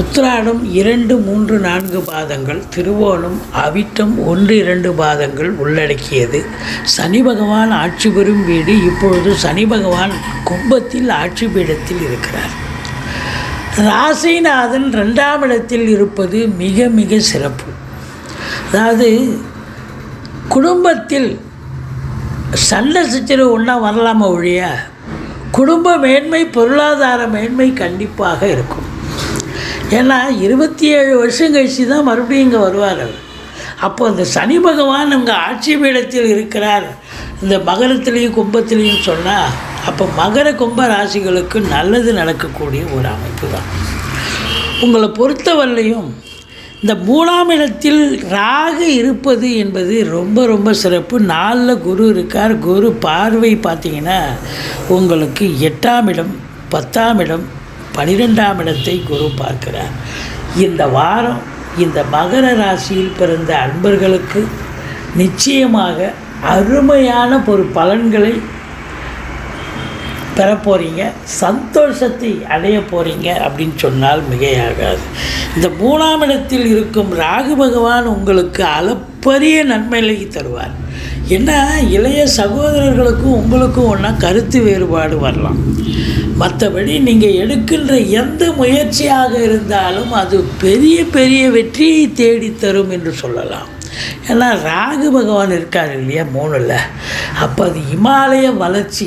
உத்ராடம் இரண்டு மூன்று நான்கு பாதங்கள் திருவோணம் அவிட்டம் ஒன்று இரண்டு பாதங்கள் உள்ளடக்கியது. சனி பகவான் ஆட்சி பெறும் வீடு இப்பொழுது சனி பகவான் கும்பத்தில் ஆட்சி பீடத்தில் இருக்கிறார். ராசிநாதன் ரெண்டாம் இடத்தில் இருப்பது மிக மிக சிறப்பு. அதாவது குடும்பத்தில் சண்டை சச்சரவு ஒன்றா வரலாமா ஒழிய குடும்ப மேன்மை பொருளாதார மேன்மை கண்டிப்பாக இருக்கும். ஏன்னா இருபத்தி ஏழு வருஷம் கழிச்சு தான் மறுபடியும் இங்கே வருவார் அவர். அப்போ அந்த சனி பகவான் இங்கே ஆட்சி பீடத்தில் இருக்கிறார். இந்த மகரத்திலையும் கும்பத்திலையும் சொன்னால் அப்போ மகர கும்ப ராசிகளுக்கு நல்லது நடக்கக்கூடிய ஒரு அமைப்பு தான். உங்களை பொறுத்தவரையிலையும் இந்த மூணாம் இடத்தில் ராகு இருப்பது என்பது ரொம்ப ரொம்ப சிறப்பு. நாளில் குரு இருக்கார். குரு பார்வை பார்த்தீங்கன்னா உங்களுக்கு எட்டாம் இடம் பத்தாம் இடம் பனிரெண்டாம் இடத்தை குரு பார்க்கிறார். இந்த வாரம் இந்த மகர ராசியில் பிறந்த அன்பர்களுக்கு நிச்சயமாக அருமையான ஒரு பலன்களை பெற போகிறீங்க சந்தோஷத்தை அடைய போகிறீங்க அப்படின்னு சொன்னால் மிகையாகாது. இந்த மூணாம் இடத்தில் இருக்கும் ராகு பகவான் உங்களுக்கு அளப்பரிய நன்மைகளை தருவார். ஏன்னா இளைய சகோதரர்களுக்கும் உங்களுக்கும் ஒன்றா கருத்து வேறுபாடு வரலாம். மற்றபடி நீங்கள் எடுக்கின்ற எந்த முயற்சியாக இருந்தாலும் அது பெரிய பெரிய வெற்றியை தேடித்தரும் என்று சொல்லலாம். ஏன்னா ராகு பகவான் இருக்கார் இல்லையா மூணில். அப்போ அது இமாலய வளர்ச்சி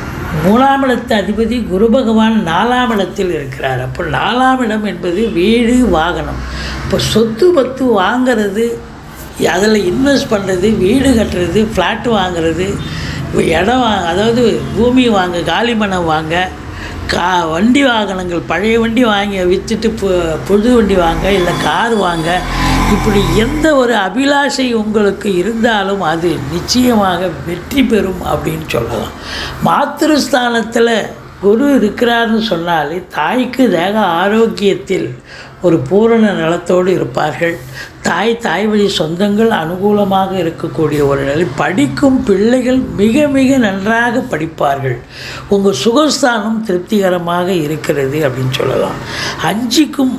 மூணாம் இடத்து அதிபதி குரு பகவான் நாலாம் இடத்தில் இருக்கிறார். அப்போ நாலாம் இடம் என்பது வீடு வாகனம். இப்போ சொத்து பத்து வாங்கிறது அதில் இன்வெஸ்ட் பண்ணுறது வீடு கட்டுறது ஃப்ளாட் வாங்குறது இடம் வாங்க அதாவது பூமி வாங்க காலி மனம் வாங்க கா வண்டி வாகனங்கள் பழைய வண்டி வாங்கி விற்றுட்டு பு புது வண்டி வாங்க இல்லை கார் வாங்க இப்படி எந்த ஒரு அபிலாஷை உங்களுக்கு இருந்தாலும் அது நிச்சயமாக வெற்றி பெறும் அப்படின்னு சொல்லலாம். மாத்திருஸ்தானத்தில் குரு இருக்கிறார்னு சொன்னாலே தாய்க்கு தேக ஆரோக்கியத்தில் ஒரு பூரண நலத்தோடு இருப்பார்கள். தாய் தாய் வழி சொந்தங்கள் அனுகூலமாக இருக்கக்கூடிய ஒரு நிலை. படிக்கும் பிள்ளைகள் மிக மிக நன்றாக படிப்பார்கள். உங்கள் சுகஸ்தானம் திருப்திகரமாக இருக்கிறது அப்படின்னு சொல்லலாம். அஞ்சுக்கும்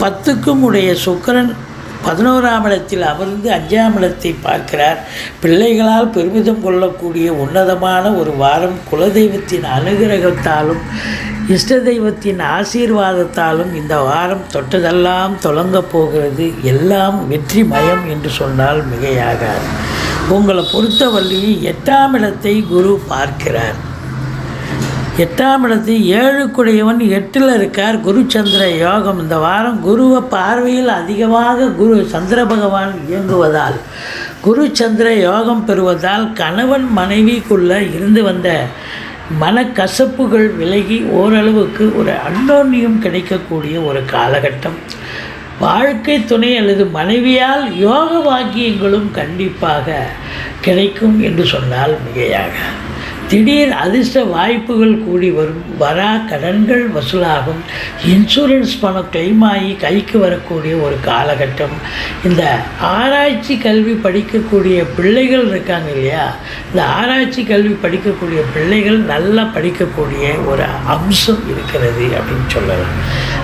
பத்துக்கும் உடைய சுக்கரன் பதினோராம் இடத்தில் அமர்ந்து அஞ்சாம் இடத்தை பார்க்கிறார். பிள்ளைகளால் பெருமிதம் கொள்ளக்கூடிய உன்னதமான ஒரு வாரம் குலதெய்வத்தின் அனுகிரகத்தாலும் இஷ்ட தெய்வத்தின் ஆசீர்வாதத்தாலும் இந்த வாரம் தொட்டதெல்லாம் தொடங்கப் போகிறது. எல்லாம் வெற்றி மயம் என்று சொன்னால் மிகையாகாது. உங்களை பொறுத்தவரையில் எட்டாம் இடத்தை குரு பார்க்கிறார். எட்டாம் இடத்து ஏழுக்குடையவன் எட்டில் இருக்கார். குருச்சந்திர யோகம். இந்த வாரம் குருவை பார்வையில் அதிகமாக குரு சந்திர பகவான் இயங்குவதால் குரு சந்திர யோகம் பெறுவதால் கணவன் மனைவிக்குள்ளே இருந்து வந்த மனக்கசப்புகள் விலகி ஓரளவுக்கு ஒரு அன்னோன்யம் கிடைக்கக்கூடிய ஒரு காலகட்டம். வாழ்க்கை துணை அல்லது மனைவியால் யோக வாக்கியங்களும் கண்டிப்பாக கிடைக்கும் என்று சொன்னால் மிகையாக. திடீர் அதிர்ஷ்ட வாய்ப்புகள் கூடி வரும். வரா கடன்கள் வசூலாகும். இன்சூரன்ஸ் பணம் கிளைம் ஆகி கைக்கு வரக்கூடிய ஒரு காலகட்டம். இந்த ஆராய்ச்சி கல்வி படிக்கக்கூடிய பிள்ளைகள் இருக்காங்க இல்லையா? இந்த ஆராய்ச்சி கல்வி படிக்கக்கூடிய பிள்ளைகள் நல்லா படிக்கக்கூடிய ஒரு அம்சம் இருக்கிறது அப்படின்னு சொல்லலாம்.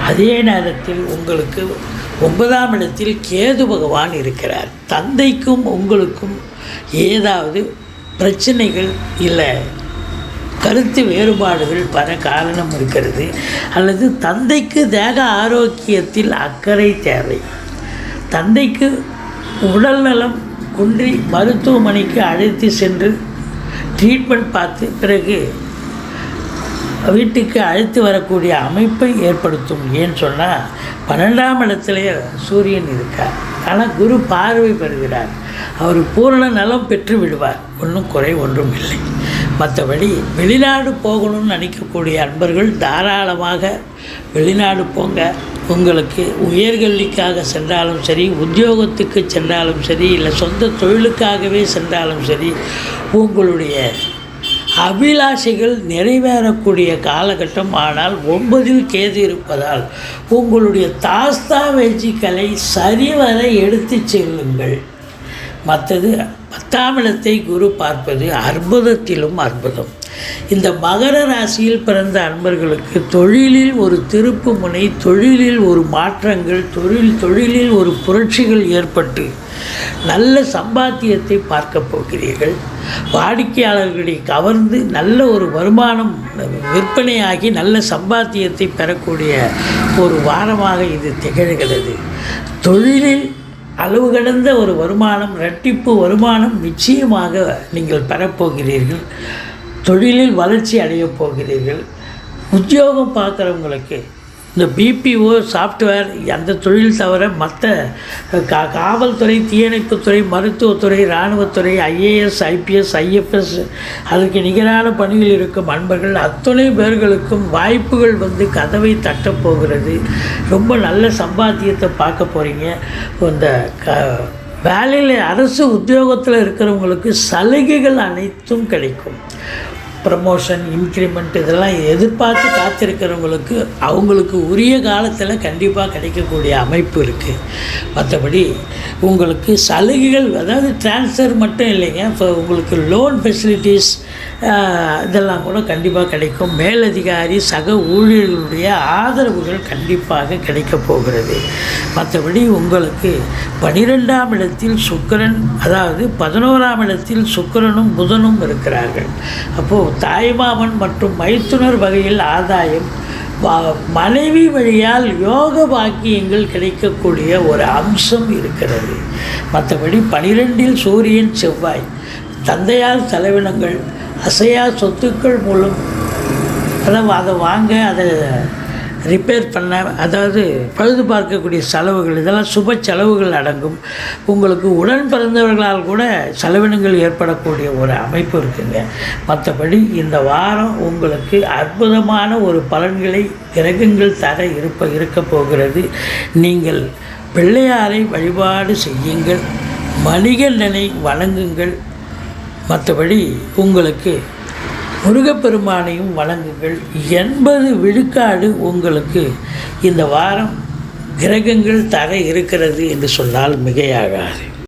அதே நேரத்தில் உங்களுக்கு ஒன்பதாம் இடத்தில் கேது பகவான் இருக்கிறார். தந்தைக்கும் உங்களுக்கும் ஏதாவது பிரச்சனைகள் இல்லை. கருத்து வேறுபாடுகள் பல காரணம் இருக்கிறது. அல்லது தந்தைக்கு தேக ஆரோக்கியத்தில் அக்கறை தேவை. தந்தைக்கு உடல் நலம் குன்றி மருத்துவமனைக்கு அழைத்து சென்று ட்ரீட்மெண்ட் பார்த்து பிறகு வீட்டுக்கு அழைத்து வரக்கூடிய அமைப்பை ஏற்படுத்தும். ஏன்னு சொன்னால் பன்னெண்டாம் இடத்துலேயே சூரியன் இருக்கார். ஆனால் குரு பார்வை பெறுகிறார். அவர் பூரண நலம் பெற்று விடுவார். ஒன்றும் குறை ஒன்றும் இல்லை. மற்றபடி வெளிநாடு போகணும்னு நினைக்கக்கூடிய அன்பர்கள் தாராளமாக வெளிநாடு போங்க. உங்களுக்கு உயர்கல்விக்காக சென்றாலும் சரி உத்தியோகத்துக்கு சென்றாலும் சரி இல்லை சொந்த தொழிலுக்காகவே சென்றாலும் சரி உங்களுடைய அபிலாஷைகள் நிறைவேறக்கூடிய காலகட்டம். ஆனால் ஒன்பதில் கேது இருப்பதால் உங்களுடைய தாஸ்தாவேஜிகளை சரிவர எடுத்துச் செல்லுங்கள். மற்றது பத்தாம் இடத்தை குரு பார்ப்பது அற்புதத்திலும் அற்புதம். இந்த மகர ராசியில் பிறந்த அன்பர்களுக்கு தொழிலில் ஒரு திருப்பு முனை தொழிலில் ஒரு மாற்றங்கள் தொழில் தொழிலில் ஒரு புரட்சிகள் ஏற்பட்டு நல்ல சம்பாத்தியத்தை பார்க்க போகிறீர்கள். வாடிக்கையாளர்களை கவர்ந்து நல்ல ஒரு வருமானம் விற்பனையாகி நல்ல சம்பாத்தியத்தை பெறக்கூடிய ஒரு வாரமாக இது திகழ்கிறது. தொழிலில் அளவு கடந்த ஒரு வருமானம் இரட்டிப்பு வருமானம் நிச்சயமாக நீங்கள் பெறப்போகிறீர்கள் தொழிலில் வளர்ச்சி அடையப் போகிறீர்கள். உத்தியோகம் பார்க்குறவங்களுக்கு இந்த பிபிஓ சாஃப்ட்வேர் அந்த தொழில் தவிர மற்ற கா காவல்துறை தீயணைப்புத்துறை மருத்துவத்துறை இராணுவத்துறை ஐஏஎஸ் ஐபிஎஸ் ஐஎஃப்எஸ் அதுக்கு நிகரான பணியில் இருக்கும் அன்பர்கள். அத்தனை பேர்களுக்கும் வாய்ப்புகள் வந்து கதவை தட்டப் போகிறது. ரொம்ப நல்ல சம்பாத்தியத்தை பார்க்க போகிறீங்க இந்த க வேலையில் அரசு உத்தியோகத்தில் இருக்கிறவங்களுக்கு சலுகைகள் அனைத்தும் கிடைக்கும். ப்ரமோஷன் இன்க்ரிமெண்ட் இதெல்லாம் எதிர்பார்த்து காத்திருக்கிறவங்களுக்கு அவங்களுக்கு உரிய காலத்தில் கண்டிப்பாக கிடைக்கக்கூடிய அமைப்பு இருக்குது மற்றபடி உங்களுக்கு சலுகைகள் அதாவது ட்ரான்ஸ்ஃபர் மட்டும் இல்லைங்க. இப்போ உங்களுக்கு லோன் ஃபெசிலிட்டிஸ் இதெல்லாம் கூட கண்டிப்பாக கிடைக்கும். மேலதிகாரி சக ஊழியர்களுடைய ஆதரவுகள் கண்டிப்பாக கிடைக்கப் போகிறது. மற்றபடி உங்களுக்கு பனிரெண்டாம் இடத்தில் சுக்கிரன் அதாவது பதினோராம் இடத்தில் சுக்கிரனும் புதனும் இருக்கிறார்கள். அப்போது தாய்மாமன் மற்றும் மைத்துனர் வகையில் ஆதாயம் மனைவி வழியால் யோக பாக்கியங்கள் கிடைக்கக்கூடிய ஒரு அம்சம் இருக்கிறது. மற்றபடி பனிரெண்டில் சூரியன் செவ்வாய். தந்தையால் செலவினங்கள் அசையா சொத்துக்கள் மூலம் அதை அதை வாங்க அதை ரிப்பேர் பண்ண அதாவது பழுது பார்க்கக்கூடிய செலவுகள் இதெல்லாம் சுப செலவுகள் அடங்கும். உங்களுக்கு உடன் பிறந்தவர்களால் கூட செலவினங்கள் ஏற்படக்கூடிய ஒரு அமைப்பு இருக்குங்க. மற்றபடி இந்த வாரம் உங்களுக்கு அற்புதமான ஒரு பலன்களை கிரகங்கள் தர இருப்ப இருக்க போகிறது. நீங்கள் பிள்ளையாரை வழிபாடு செய்யுங்கள். மணிகண்டனை வணங்குங்கள். மற்றபடி உங்களுக்கு முருகப்பெருமானையும் வணங்குங்கள் எண்பது விழுக்காடு உங்களுக்கு இந்த வாரம் கிரகங்கள் தர இருக்கிறது என்று சொன்னால் மிகையாகாது.